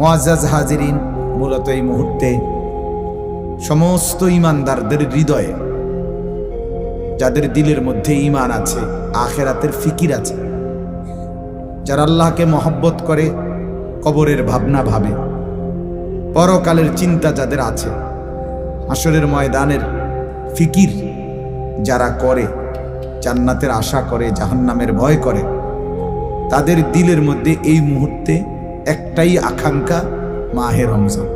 মোয়াজ্জাজ হাজিরিন মূলত এই মুহূর্তে সমস্ত ইমানদারদের হৃদয়ে, যাদের দিলের মধ্যে ইমান আছে, আখেরাতের ফিকির আছে, যারা আল্লাহকে মহব্বত করে, কবরের ভাবনা ভাবে, পরকালের চিন্তা যাদের আছে আসরের ময়দানের ফিকির যারা করে, জান্নাতের আশা করে, জাহান্নামের ভয় করে, তাদের দিলের মধ্যে এই মুহূর্তে একটাই আকাঙ্ক্ষা মাহে রমজান।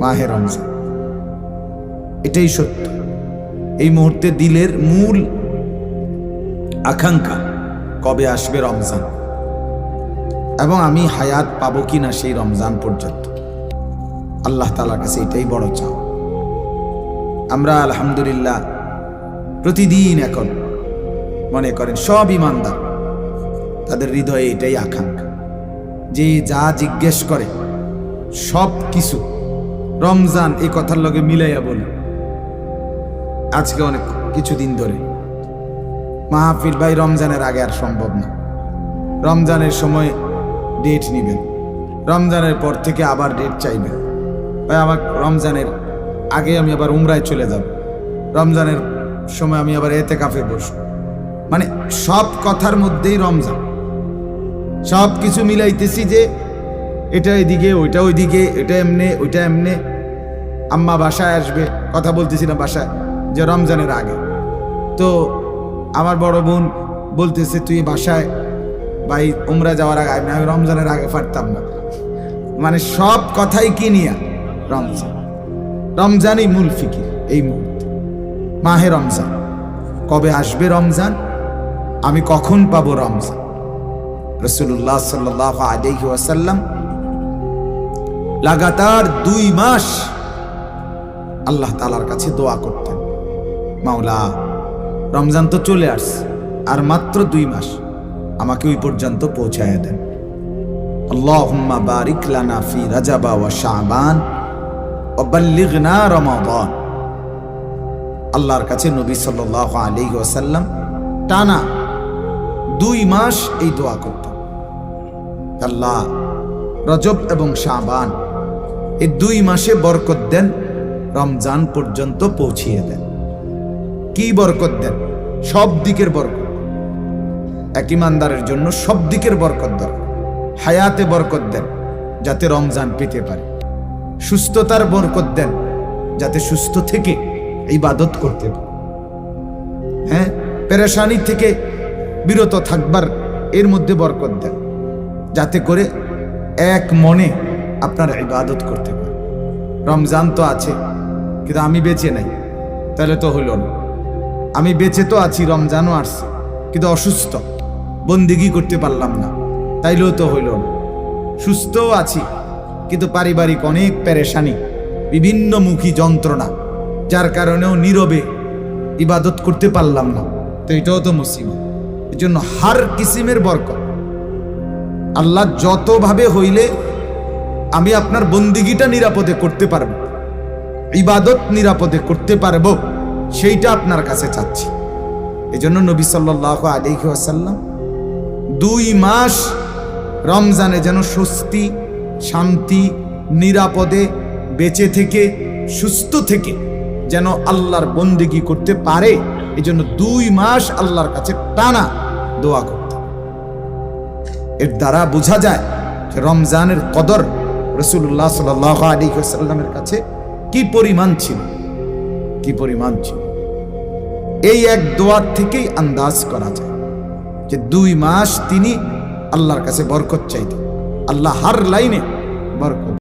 মাহে রমজান। এটাই সত্য। এই মুহূর্তে দিলের মূল আকাঙ্ক্ষা কবে আসবে রমজান? এবং আমি হায়াত পাবো কিনা সেই রমজান পর্যন্ত? আল্লাহ তালার কাছে এটাই বড় চাও আমরা আলহামদুলিল্লাহ প্রতিদিন এখন মনে করেন সব ইমানদার তাদের হৃদয়ে এটাই আকাঙ্ক্ষা। যে যা জিজ্ঞেস করে, সব কিছু রমজান এই কথার লগে মিলাইয়া বলে। আজকে অনেক কিছুদিন ধরে। মাহফিল ভাই রমজানের আগে আর সম্ভব না। রমজানের সময় ডেট নিবেন। রমজানের পর থেকে আবার ডেট চাইবেন। ভাই, আমার রমজানের আগে আমি আবার উমরায় চলে যাব। রমজানের সময় আমি আবার এতে কাফে বসব। মানে সব কথার মধ্যেই রমজান। সব কিছু মিলাইতেছি যে এটা এদিকে, ওইটা ওইদিকে, এটা এমনে, ওইটা এমনে। আম্মা বাসায় আসবে, কথা বলতেছিলাম বাসায়, যে রমজানের আগে। তো আমার বড় বোন বলতেছে, তুই বাসায় ভাই উমরা যাওয়ার আগে না। আমি রমজানের আগে পারতাম না। মানে সব কথাই কি নিয়া? রমজান। রমজানই মূল ফিকির এই মুহূর্তে। মাহে রমজান। কবে আসবে রমজান? আমি কখন পাবো রমজান? রসুল্লাহ সাল্লাহ আলহি ওয়াসাল্লাম লাগাতার দুই মাস আল্লাহ তালার কাছে দোয়া করতেন। মাওলা, রমজান তো চলে আসছে, আর মাত্র দুই মাস আমাকে ওই পর্যন্ত পৌঁছায় দেন। আল্লাহুম্মা বারিক লানা ফি রাজাবা ওয়া শাবান ওয়া বাল্লিগনা রমাদান। আল্লাহর কাছে নবী সাল্লাল্লাহু আলাইহি ওয়াসাল্লাম টানা দুই মাস এই দোয়া করতেন আল্লাহ, রজব এবং শাবান এই দুই মাসে বরকত দেন, রমজান পর্যন্ত পৌঁছিয়ে দেন। কি বরকত দেন? সব দিকের বরকত। এক ইমানদারের জন্য সব দিকের বরকত দরকার। হায়াতে বরকত দেন, যাতে রমজান পেতে পারে। সুস্থতার বরকত দেন, যাতে সুস্থ থেকে ইবাদত করতে পারে। হ্যাঁ পেরেশানি থেকে বিরত থাকবার এর মধ্যে বরকত দেন, যাতে করে এক মনে আপনার ইবাদত করতে পারে। রমজান তো আছে, কিন্তু আমি বেঁচে নাই, তাহলে তো হইল না। আমি বেঁচে তো আছি, রমজানও আসছে, কিন্তু অসুস্থ, বন্দিগি করতে পারলাম না, তাইলেও তো হইল না। সুস্থও আছি, কিন্তু পারিবারিক অনেক পেরেশানি, বিভিন্ন মুখী যন্ত্রণা, যার কারণেও নীরবে ইবাদত করতে পারলাম না, তো এটাও তো মুসিবত। জন্য হার কিসিমের বরকত। আল্লাহ যতভাবে হইলে আমি আপনার বন্দিগিটা নিরাপদে করতে পারব, ইবাদত নিরাপদে করতে পারব, সেইটা আপনার কাছে চাচ্ছি। এই জন্য নবী সাল্লাহ আলিহি আসাল্লাম দুই মাস রমজানে যেন স্বস্তি, শান্তি, নিরাপদে বেঁচে থেকে, সুস্থ থেকে যেন আল্লাহর বন্দিগি করতে পারে এই জন্য দুই মাস আল্লাহর কাছে টানা। দোয়া করতে এর দ্বারা বোঝা যায় যে রমজানের কদর রসুল্লাহ সাল আলী সাল্লামের কাছে কি পরিমাণ ছিল, কি পরিমাণ ছিল। এই এক দোয়ার থেকেই আন্দাজ করা যায় যে দুই মাস তিনি আল্লাহর কাছে বরকত চাইতেন। আল্লাহ হার লাইনে বরকত